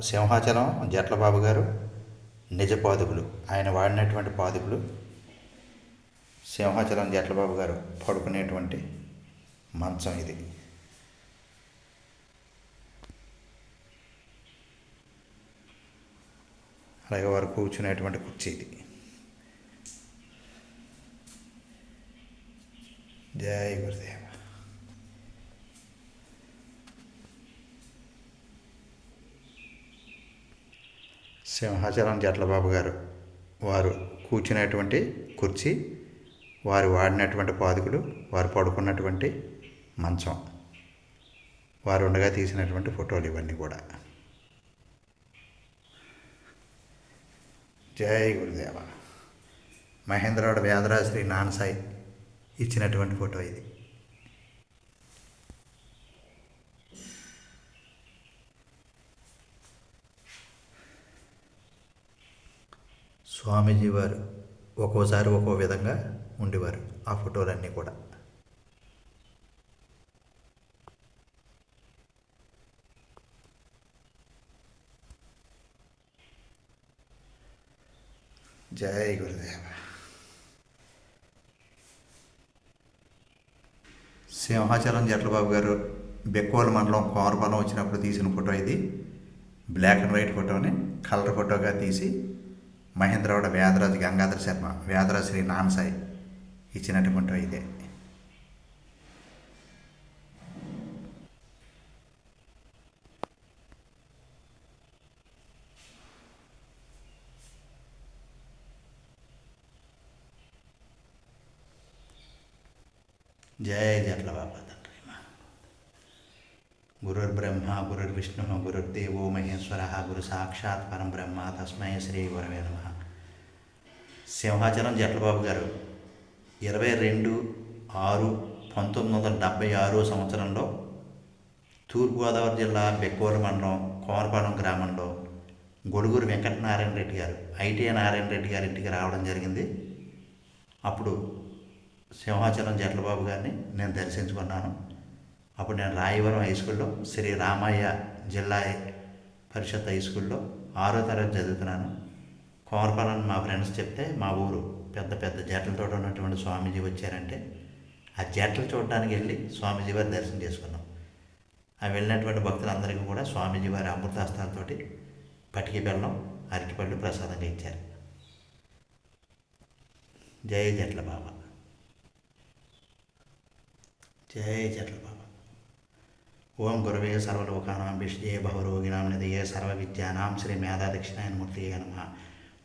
సింహాచలం జట్లబాబు గారు నిజ పాదుకులు. ఆయన వాడినటువంటి పాదుకులు సింహాచలం జట్లబాబు గారు పడుకునేటువంటి మంచం ఇది. అలాగే వారు కూర్చునేటువంటి కుర్చీ ఇది. జై గురుదేవ. సింహాచలం జట్లబాబు గారు వారు కూర్చునేటువంటి కుర్చీ వారు వాడినటువంటి పాదుకులు వారు పడుకున్నటువంటి మంచం వారు ఉండగా తీసినటువంటి ఫోటోలు ఇవన్నీ కూడా. జై గురుదేవ. మహేంద్రవాడ వ్యాధరాశ్రీ నాన్నసాయి ఇచ్చినటువంటి ఫోటో ఇది. స్వామీజీ వారు ఒక్కోసారి ఒక్కో విధంగా ఉండేవారు ఆ ఫోటోలన్నీ కూడా. జై గురుదేవ. సింహాచలం జట్లబాబు గారు బెక్కోల మండలం కోమరపాలెం వచ్చినప్పుడు తీసిన ఫోటో ఇది. బ్లాక్ అండ్ వైట్ ఫోటోని కలర్ ఫోటోగా తీసి మహేంద్రవాడ వేదరాజు గంగాధర శర్మ వేదరాజు శ్రీ నాన్నసాయి ఇచ్చినటువంటి ఇదే జయ జట్ల బాబా. గురుర్బ్రహ్మ గురుర్విష్ణు గురుర్దేవో మహేశ్వర గురు సాక్షాత్ పరం బ్రహ్మ తస్మై శ్రీ గురవే నమ సింహాచలం జట్లబాబు గారు ఇరవై రెండు ఆరు పంతొమ్మిది వందల డెబ్భై ఆరో సంవత్సరంలో తూర్పుగోదావరి జిల్లా బెక్కోల మండలం కోమరపాలెం గ్రామంలో గొడుగురు వెంకటనారాయణ రెడ్డి గారు ఐటీఐ నారాయణ రెడ్డి గారి ఇంటికి రావడం జరిగింది. అప్పుడు సింహాచలం జట్లబాబు గారిని నేను దర్శించుకున్నాను. అప్పుడు నేను రాయవరం హై స్కూల్లో శ్రీ రామయ్య జిల్లా పరిషత్ హై స్కూల్లో ఆరో తరగతి చదువుతున్నాను. కోమరపాలెం మా ఫ్రెండ్స్ చెప్తే మా ఊరు పెద్ద పెద్ద జట్లతో ఉన్నటువంటి స్వామీజీ వచ్చారంటే ఆ జట్లు చూడడానికి వెళ్ళి స్వామీజీ వారి దర్శనం చేసుకున్నాం. ఆ వెళ్ళినటువంటి భక్తులందరికీ కూడా స్వామీజీ వారి అమృతాస్తాలతోటి పటికి బెల్లం అరటిపళ్ళు ప్రసాదంగా ఇచ్చారు. జై జట్ల బాబా. జై జట్ల బాబా. ఓం గురవే సర్వలోకానాం విష్ణే భవరోగిణాం నిధయే సర్వ విద్యానాం శ్రీ మేధా దక్షిణాయనమూర్తియే నమ.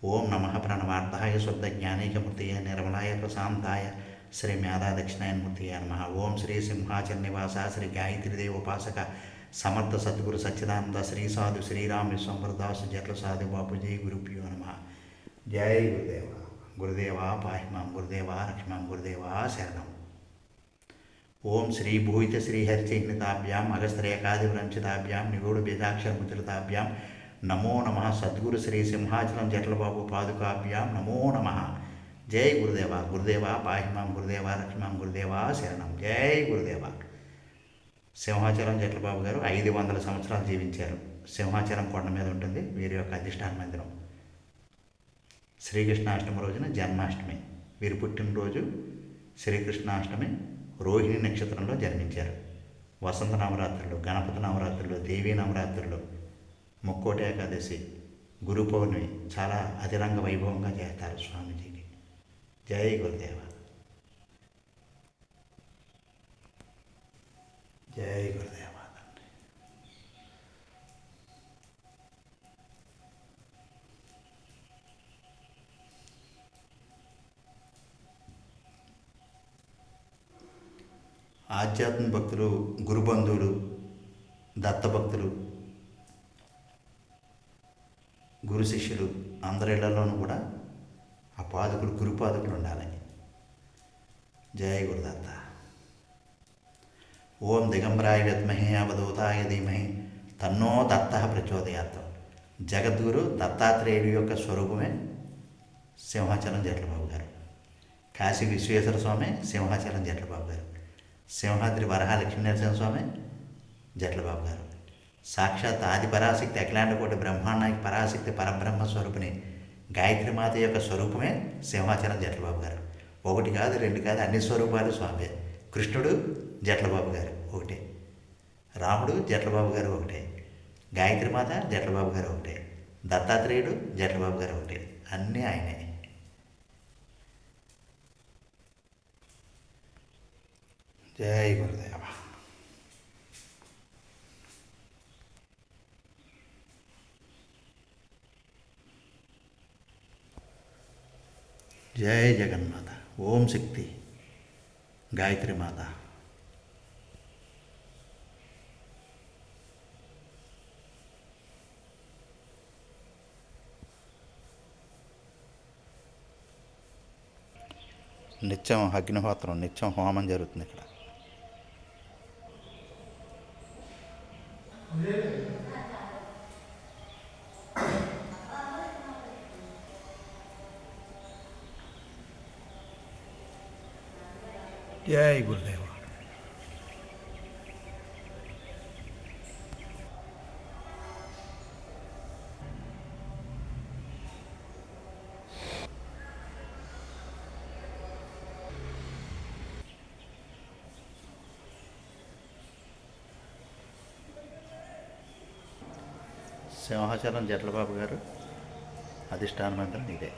ఓం నమ ప్రణవార్థాయ శుద్ధ జ్ఞానీకమూర్తియే నిర్మలాయ ప్రశాంతాయ శ్రీ మేధా దక్షిణాయనమూర్తియే నమ. ఓం శ్రీ సింహాచల నివాస శ్రీ గాయత్రీదేవి ఉపాసక సమర్థ సద్గురు సచ్చిదానంద శ్రీ సాధు శ్రీరామ్ విశ్వంబరదాసు జట్ల సాధు బాపుజీ గురుభ్యో నమ. జయ గురుదేవ. గురుదేవా పాహిమాం గురుదేవా రక్షమాం గురుదేవా శరణం. ఓం శ్రీ భూయిత శ్రీహరిచిహ్నితాభ్యాం అగస్త్రేకాదివ్రంచితాభ్యాం నిగూఢ బీజాక్షరముద్రతాభ్యాం నమో నమ సద్గురు శ్రీ సింహాచలం జట్లబాబు పాదుకాభ్యాం నమో నమ. జై గురుదేవ గురుదేవ పాహిమాం గురుదేవ లక్ష్మాం గురుదేవ శరణం. జై గురుదేవ. సింహాచలం జట్లబాబు గారు ఐదు వందల సంవత్సరాలు జీవించారు. సింహాచలం కొండ మీద ఉంటుంది వీరి యొక్క అధిష్టాన మందిరం. శ్రీకృష్ణాష్టమి రోజున జన్మాష్టమి. వీరు పుట్టినరోజు శ్రీకృష్ణాష్టమి. రోహిణి నక్షత్రంలో జన్మించారు. వసంత నవరాత్రులు గణపతి నవరాత్రులు దేవీ నవరాత్రులు ముక్కోటి ఏకాదశి గురు పౌర్ణమి చాలా అతిరంగ వైభవంగా చేస్తారు స్వామీజీకి. జై గురుదేవ. జై గురుదేవ తండ్రి ఆధ్యాత్మిక భక్తులు గురుబంధువులు దత్తభక్తులు గురు శిష్యులు అందరి ఇళ్ళలోనూ కూడా ఆ పాదుకులు గురు పాదుకులు ఉండాలి జయ గురుదత్త. ఓం దిగంబరాయ విద్మహే అవధూతాయ ధీమహి తన్నో దత్త ప్రచోదయాత్ జగద్గురు దత్తాత్రేయుడి యొక్క స్వరూపమే సింహాచలం జట్లబాబు గారు. కాశీ విశ్వేశ్వర స్వామి సింహాచలం జట్లబాబు గారు. సింహాద్రి వరహ లక్ష్మీనరసింహ స్వామి జట్లబాబు గారు. సాక్షాత్ ఆది పరాశక్తి అఖిలాండకోటి బ్రహ్మాండానికి పరాశక్తి పరబ్రహ్మ స్వరూపిణి గాయత్రి మాత యొక్క స్వరూపమే సింహాచలం జట్లబాబు గారు. ఒకటి కాదు రెండు కాదు అన్ని స్వరూపాలు స్వామి కృష్ణుడు జట్లబాబు గారు ఒకటే. రాముడు జట్లబాబు గారు ఒకటే. గాయత్రి మాత జట్లబాబు గారు ఒకటే. దత్తాత్రేయుడు జట్లబాబు గారు ఒకటే. అన్నీ ఆయనే. జై గురుదేవ జై జగన్మాత ఓం శక్తి గాయత్రి మాత నిత్యం అగ్నిహోత్రం నిత్యం హోమం జరుగుతుంది ఇక్కడ. జై గురుదేవ సింహాచలం జట్లబాబు గారు అధిష్టాన మంత్రం ఇదే.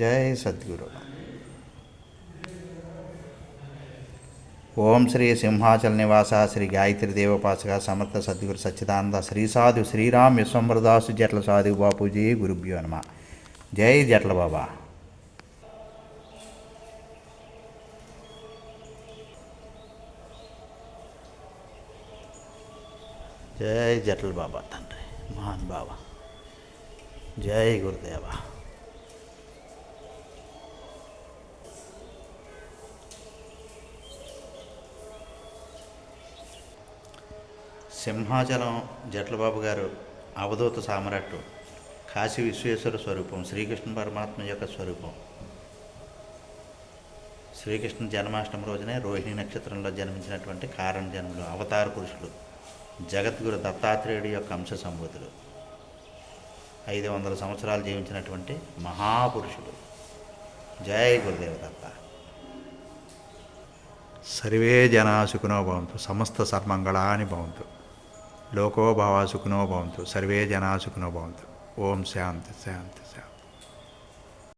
జై సద్గురు. ఓం శ్రీ సింహాచల నివాస శ్రీ గాయత్రి దేవోపాసక సమర్థ సద్గురు సచ్చిదానంద శ్రీ సాధు శ్రీరామ్ విశ్వంబరదాసు జట్ల సాధు బాపూజీ గురుభ్యో నమ. జై జట్ల బాబా. జై జట్ల బాబా తండ్రి మహాన్ బాబా జై గురుదేవ. సింహాచలం జట్లబాబు గారు అవధూత సామ్రాట్టు కాశీ విశ్వేశ్వర స్వరూపం శ్రీకృష్ణ పరమాత్మ యొక్క స్వరూపం. శ్రీకృష్ణ జన్మాష్టమి రోజునే రోహిణి నక్షత్రంలో జన్మించినటువంటి కారణ జన్మలు అవతార పురుషులు. జగద్గురు దత్తాత్రేయుడి యొక్క అంశ సంబూతులు ఐదు వందల సంవత్సరాలు జీవించినటువంటి మహాపురుషుడు. జై గురుదేవ దత్త. సర్వే జనా సుఖినో భవంతు సమస్త సర్మంగళాని భవంతు. లోకోభావా సుఖినో భవంతు సర్వే జనా సుఖినో భవంతు. ఓం శాంతి శాంతి శాంతి.